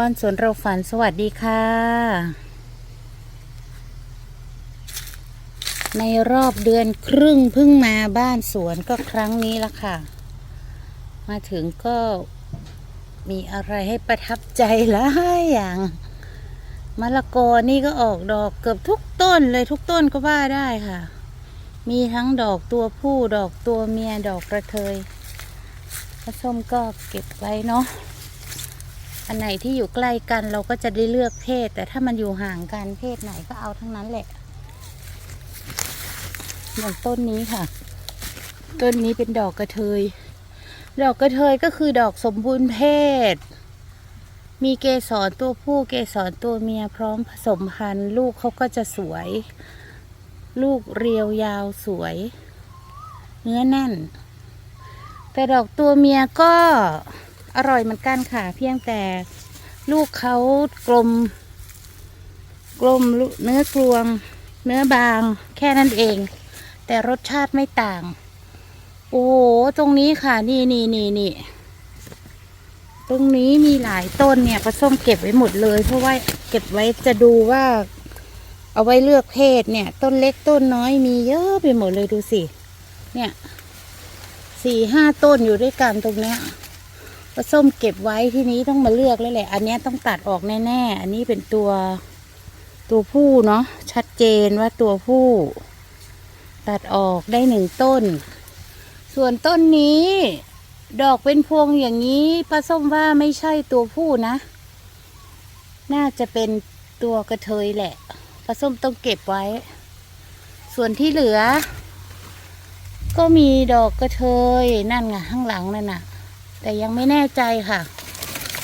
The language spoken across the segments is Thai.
บ้านสวนเราฝันสวัสดีค่ะ ในรอบเดือนครึ่งเพิ่งมาบ้านสวนก็ครั้งนี้ละค่ะ มาถึงก็มีอะไรให้ประทับใจหลายอย่างมะละกอนี่ก็ออกดอกเกือบทุกต้นเลยทุกต้นก็ว่าได้ค่ะ มีทั้งดอกตัวผู้ดอกตัวเมียดอกกระเทยผสมก็เก็บไว้เนาะ อันไหนที่อยู่ใกล้กันเราก็จะได้เลือกเพศ แต่ถ้ามันอยู่ห่างกันเพศไหนก็เอาทั้งนั้นแหละอย่างต้นนี้ค่ะ ต้นนี้เป็นดอกกระเทย ดอกกระเทยก็คือดอกสมบูรณ์เพศ มีเกสรตัวผู้เกสรตัวเมียพร้อมผสมพันธุ์ลูกเขาก็จะสวย ลูกเรียวยาวสวย เนื้อแน่น แต่ดอกตัวเมียก็ อร่อยเหมือนกันค่ะ เพียงแต่ลูกเขากลม กลมเนื้อกลวง เนื้อบางแค่นั้นเอง แต่รสชาติไม่ต่าง โอ้โหตรงนี้ค่ะ นี่นี่นี่นี่ตรงนี้มีหลายต้นเนี่ยปลาส้มเก็บไว้หมดเลย เพราะว่าเก็บไว้จะดูว่า เอาไว้เลือกเพศเนี่ย ต้นเล็กต้นน้อยมีเยอะไปหมดเลยดูสิ เนี่ยสี่ห้าต้นอยู่ด้วยกันตรงเนี้ย ปลาส้มเก็บไว้ที่นี้ต้องมาเลือกแล้วแหละ อันนี้ต้องตัดออกแน่ๆ อันนี้เป็นตัวตัวผู้เนาะชัดเจนว่าตัวผู้ ตัดออกได้หนึ่งต้น ส่วนต้นนี้ ดอกเป็นพวงอย่างนี้ปลาส้มว่าไม่ใช่ตัวผู้นะ น่าจะเป็นตัวกระเทยแหละปลาส้มต้องเก็บไว้ ส่วนที่เหลือ ก็มีดอกกระเทยนั่นไงข้างหลังนั่นน่ะ แต่ยังไม่แน่ใจค่ะ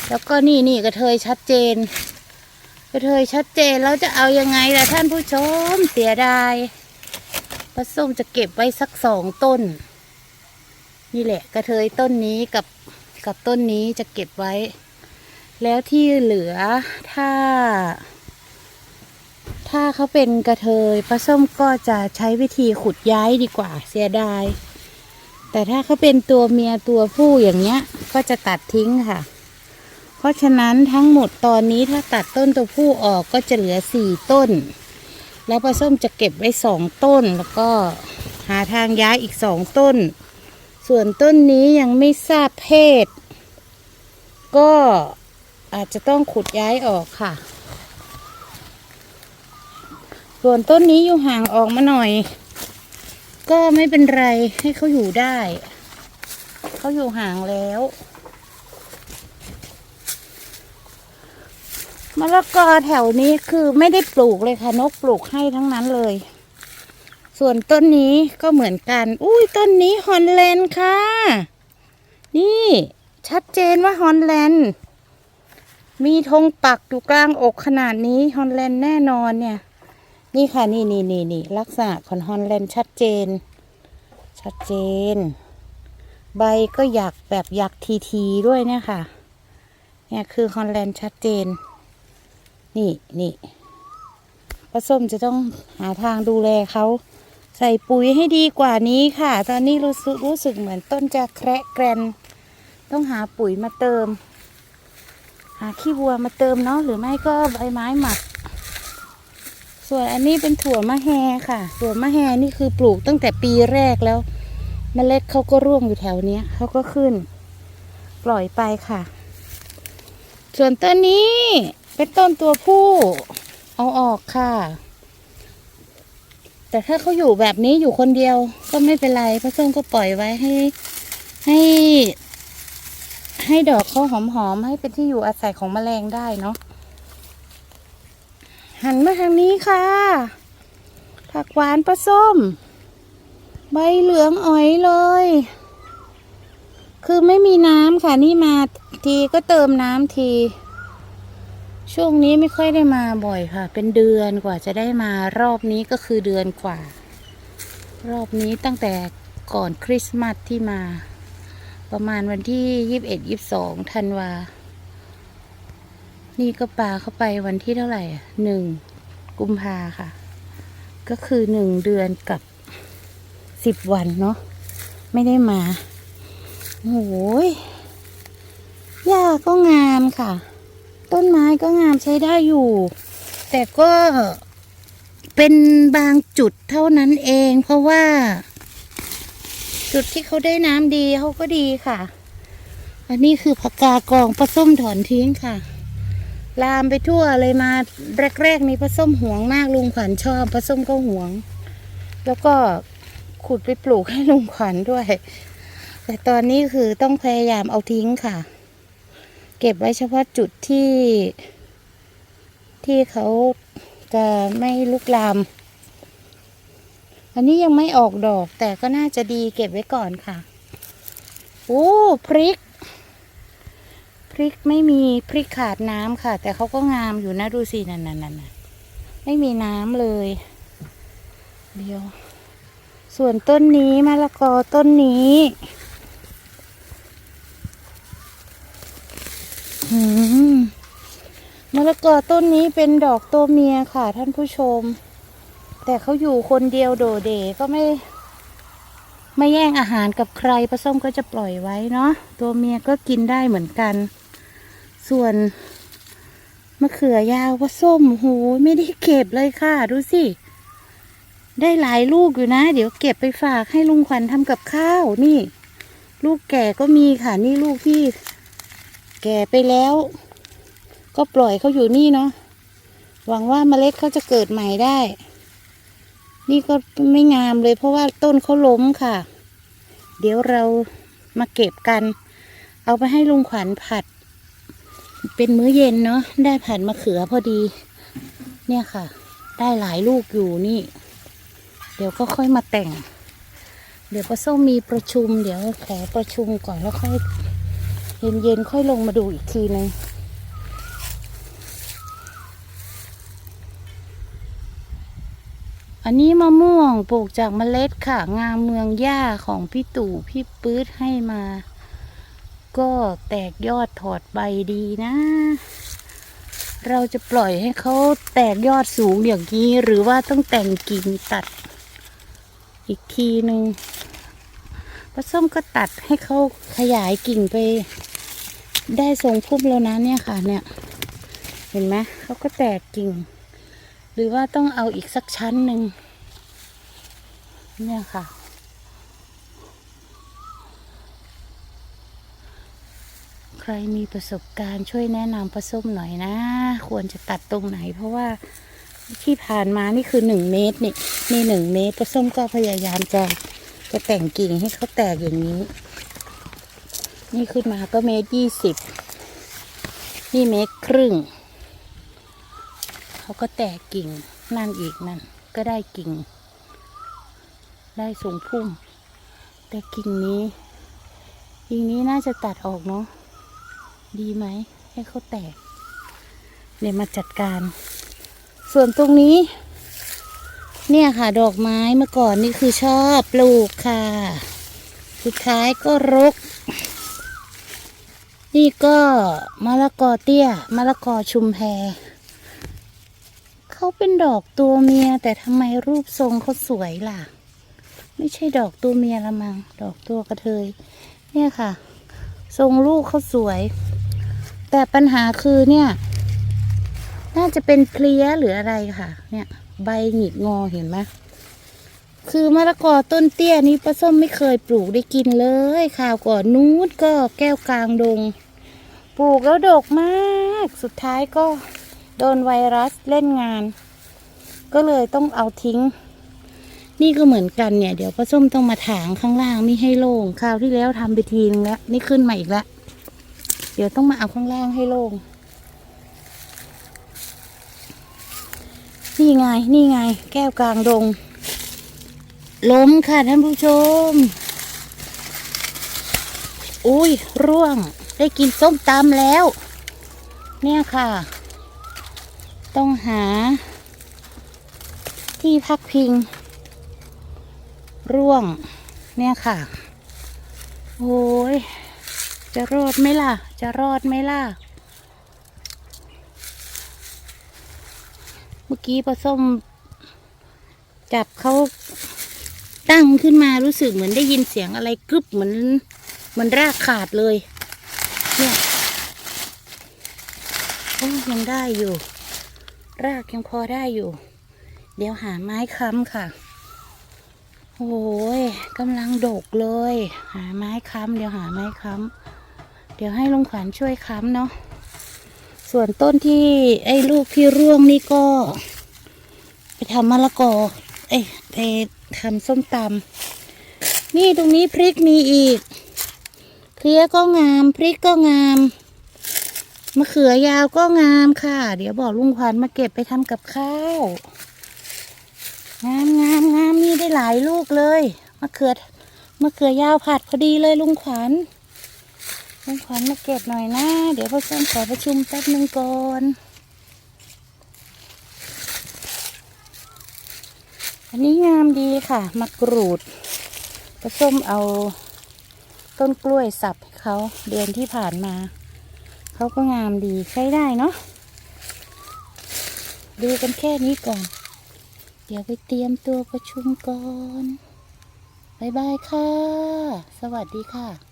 แล้วก็นี่นี่กระเทยชัดเจน กระเทยชัดเจนแล้วจะเอายังไงล่ะท่านผู้ชมเสียดายปลาส้มจะเก็บไว้สักสองต้น นี่แหละ กระเทยต้นนี้กับกับต้นนี้จะเก็บไว้ แล้วที่เหลือถ้า ถ้าเขาเป็นกระเทยปลาส้มก็จะใช้วิธีขุดย้ายดีกว่าเสียดาย แต่ถ้าเขาเป็นตัวเมียตัวผู้อย่างเงี้ย ก็จะตัดทิ้งค่ะ เพราะฉะนั้นทั้งหมดตอนนี้ถ้าตัดต้นตัวผู้ออกก็จะเหลือสี่ต้น แล้วปลาส้มจะเก็บไว้สองต้นแล้วก็หาทางย้ายอีกสองต้น ส่วนต้นนี้ยังไม่ทราบเพศ ก็อาจจะต้องขุดย้ายออกค่ะ ส่วนต้นนี้อยู่ห่างออกมาหน่อย ก็ไม่เป็นไรให้เขาอยู่ได้ เขาอยู่ห่างแล้วมะละกอแถวนี้คือไม่ได้ปลูกเลยค่ะนกปลูกให้ทั้งนั้นเลย ส่วนต้นนี้ก็เหมือนกัน อุ้ยต้นนี้ฮอนแลนด์ค่ะ นี่ชัดเจนว่าฮอนแลนด์มีธงปักอยู่กลางอกขนาดนี้ฮอนแลนด์แน่นอนเนี่ย นี่ค่ะนี่นี่นี่นี่ลักษณะของฮอนแลนด์ชัดเจน ชัดเจน ใบก็อยากแบบอยากทีทีๆด้วยเนี่ยค่ะ เนี่ยคือฮอนแลนด์ชัดเจน นี่นี่ผสมจะต้องหาทางดูแลเขาใส่ปุ๋ยให้ดีกว่านี้ค่ะ ตอนนี้รู้สึกรู้สึกเหมือนต้นจะแคระแกรน ต้องหาปุ๋ยมาเติม หาขี้วัวมาเติมเนาะหรือไม่ก็ใบไม้หมัก ส่วนอันนี้เป็นถั่วมะแฮค่ะ ถั่วมะแฮนี่คือปลูกตั้งแต่ปีแรกแล้วเมล็ดเขาก็ร่วงอยู่แถวเนี้ยเขาก็ขึ้น ปล่อยไปค่ะ ส่วนต้นนี้เป็นต้นตัวผู้ เอาออกค่ะ แต่ถ้าเขาอยู่แบบนี้อยู่คนเดียวก็ไม่เป็นไรพระส้มก็ปล่อยไว้ให้ให้ ให้ดอกเขาหอมๆให้เป็นที่อยู่อาศัยของแมลงได้เนาะ หันมาทางนี้ค่ะ ผักหวานปลาส้ม ใบเหลืองอ๋อยเลย คือไม่มีน้ำค่ะนี่มาทีก็เติมน้ำที ช่วงนี้ไม่ค่อยได้มาบ่อยค่ะ เป็นเดือนกว่าจะได้มารอบนี้ก็คือเดือนกว่า รอบนี้ตั้งแต่ก่อนคริสต์มาสที่มา ประมาณวันที่ยี่สิบเอ็ดยี่สิบสองธันวา นี่ก็ปลาเข้าไปวันที่เท่าไหร่อะหนึ่งกุมภาค่ะ ก็คือหนึ่งเดือนกับสิบวันเนาะไม่ได้มาโอ้โหยหญ้าก็งามค่ะ ต้นไม้ก็งามใช้ได้อยู่ แต่ก็เป็นบางจุดเท่านั้นเอง เพราะว่า จุดที่เขาได้น้ำดีเขาก็ดีค่ะ อันนี้คือผักกากองปลาส้มถอนทิ้งค่ะ ลามไปทั่วเลยมาแรกๆนี้ปลาส้มหวงมากลุงขวัญชอบปลาส้มก็หวง แล้วก็ขุดไปปลูกให้ลุงขวัญด้วย แต่ตอนนี้คือต้องพยายามเอาทิ้งค่ะ เก็บไว้เฉพาะจุดที่ ที่เขาจะไม่ลุกลาม อันนี้ยังไม่ออกดอกแต่ก็น่าจะดีเก็บไว้ก่อนค่ะ โอ้ พริก พริกไม่มีพริกขาดน้ำค่ะ แต่เขาก็งามอยู่นะดูสินั่นนั่นนั่นไม่มีน้ำเลย เดียว ส่วนต้นนี้มะละกอต้นนี้มมะละกอต้นนี้เป็นดอกตัวเมียค่ะท่านผู้ชม แต่เขาอยู่คนเดียวโดดเดก็ไม่ ไม่แย่งอาหารกับใครปลาส้มก็จะปล่อยไว้เนาะตัวเมียก็กินได้เหมือนกัน ส่วนมะเขือยาวปลาส้มโหไม่ได้เก็บเลยค่ะ ดูสิ ได้หลายลูกอยู่นะ เดี๋ยวเก็บไปฝากให้ลุงขวัญทำกับข้าวนี่ ลูกแก่ก็มีค่ะ นี่ลูกที่ แก่ไปแล้ว ก็ปล่อยเขาอยู่นี่เนาะหวังว่าเมล็ดเขาจะเกิดใหม่ได้ นี่ก็ไม่งามเลยเพราะว่าต้นเขาล้มค่ะ เดี๋ยวเรามาเก็บกัน เอาไปให้ลุงขวัญผัด เป็นมื้อเย็นเนาะได้ผัดมะเขือพอดี เนี่ยค่ะ ได้หลายลูกอยู่นี่ เดี๋ยวก็ค่อยมาแต่ง เดี๋ยวป้าส้มมีประชุม เดี๋ยวขอประชุมก่อนแล้วค่อยเย็นๆค่อยลงมาดูอีกทีนึงอันนี้มะม่วงปลูกจากเมล็ดค่ะ งามเมืองย่าของพี่ตู่พี่ปื๊ดให้มา ก็แตกยอดถอดใบดีนะ เราจะปล่อยให้เขาแตกยอดสูงอย่างนี้ หรือว่าต้องแต่งกิ่งตัด อีกทีหนึ่งปลาส้มก็ตัดให้เขาขยายกิ่งไป ได้ทรงพุ่มแล้วนะเนี่ยค่ะ เนี่ย เห็นไหมเขาก็แตกกิ่ง หรือว่าต้องเอาอีกสักชั้นหนึ่งเนี่ยค่ะ ใครมีประสบการณ์ช่วยแนะนำปลาส้มหน่อยนะ ควรจะตัดตรงไหน เพราะว่าที่ผ่านมานี่คือหนึ่งเมตรนี่นี่หนึ่งเมตรปลาส้มก็พยายามจะจะแต่งกิ่งให้เขาแตกอย่างนี้ นี่ขึ้นมาก็เมตรยี่สิบนี่เมตรครึ่ง เขาก็แตกกิ่งนั่นอีกนั่นก็ได้กิ่ง ได้สูงพุ่ม แต่กิ่งนี้กิ่งนี้น่าจะตัดออกเนาะ ดีไหม ให้เขาแตก เดี๋ยวมาจัดการ ส่วนตรงนี้ เนี่ยค่ะดอกไม้เมื่อก่อนนี่คือชอบปลูกค่ะ สุดท้ายก็รก นี่ก็มะละกอเตี้ยมะละกอชุมแพเขาเป็นดอกตัวเมีย แต่ทำไมรูปทรงเขาสวยล่ะ ไม่ใช่ดอกตัวเมียละมัง ดอกตัวกระเทย เนี่ยค่ะ ทรงลูกเขาสวย แต่ปัญหาคือเนี่ย น่าจะเป็นเพลี้ยหรืออะไรค่ะ เนี่ย ใบหงิกงอเห็นไหมคือมะละกอต้นเตี้ยนี้ป้าส้มไม่เคยปลูกได้กินเลยข่าวก่อนนู้นก็แก้วกลางดง ปลูกแล้วดกมาก สุดท้ายก็โดนไวรัสเล่นงาน ก็เลยต้องเอาทิ้ง นี่ก็เหมือนกันเนี่ย เดี๋ยวป้าส้มต้องมาถางข้างล่างไม่ให้โล่งคราวที่แล้วทำไปทีนึงแล้ว นี่ขึ้นมาอีกแล้ว ดี๋ยวต้องมาเอาข้างล่างให้โล่ง นี่ไง นี่ไง แก้วกลางดง ล้มค่ะท่านผู้ชม อุ้ยร่วง ได้กินส้มตำแล้ว เนี่ยค่ะ ต้องหา ที่พักพิง ร่วง เนี่ยค่ะ โอ้ย จะรอดไหมล่ะ จะรอดไหมล่ะ เมื่อกี้ปลาส้ม จับเขาตั้งขึ้นมารู้สึกเหมือนได้ยินเสียงอะไรกรึบเหมือนเหมือนรากขาดเลย เนี่ยโอ้ยยังได้อยู่ รากยังพอได้อยู่ เดี๋ยวหาไม้ค้ำค่ะ โอ้ยกำลังดกเลย หาไม้ค้ำเดี๋ยวหาไม้ค้ำ เดี๋ยวให้ลุงขวัญช่วยค้ำเนาะส่วนต้นที่ไอ้ลูกที่ร่วงนี่ก็ ไปทำมะละกอ เอ้ยไปทำส้มตำนี่ตรงนี้พริกมีอีกเพลี้ยก็งาม พริกก็งามมะเขือยาวก็งามค่ะ เดี๋ยวบอกลุงขวัญมาเก็บไปทำกับข้าว งามงามงามนี่ได้หลายลูกเลยมะเขือมะเขือยาวผัดพอดีเลยลุงขวัญ ลุงขวัญมาเก็บหน่อยนะ เดี๋ยวพ่อส้มขอประชุมแป๊บหนึ่งก่อนอันนี้งามดีค่ะมะกรูดพ่อส้มเอาต้นกล้วยสับเขาเดือนที่ผ่านมา เขาก็งามดีใช้ได้เนาะดูกันแค่นี้ก่อน เดี๋ยวไปเตรียมตัวประชุมก่อนบายบายค่ะ สวัสดีค่ะ